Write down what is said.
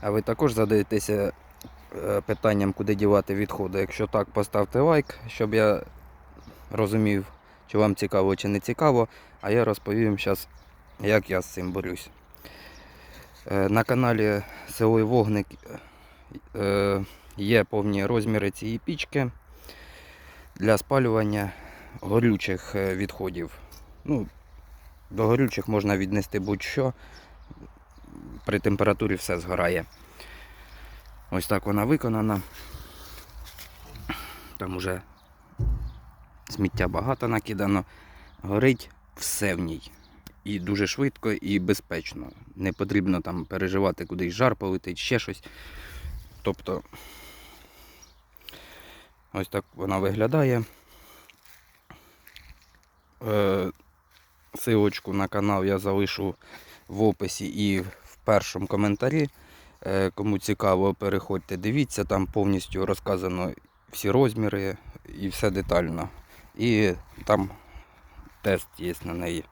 А ви також задаєтеся е, питанням, куди дівати відходи. Якщо так, поставте лайк, щоб я розумів, чи вам цікаво, чи не цікаво. А я розповім зараз, як я з цим борюсь. Е, На каналі Село Вогник е, є повні розміри цієї пічки для спалювання горючих відходів. Ну, до горючих можна віднести будь-що. При температурі все згорає. Ось так вона виконана. Там уже сміття багато накидано. Горить все в ній. І дуже швидко і безпечно. Не потрібно там переживати, кудись жар полетить, ще щось. Тобто, ось так вона виглядає. Е, Силочку на канал я залишу в описі і першому коментарі. Е, Кому цікаво, переходьте, дивіться, там повністю розказано всі розміри і все детально. І там тест є на неї.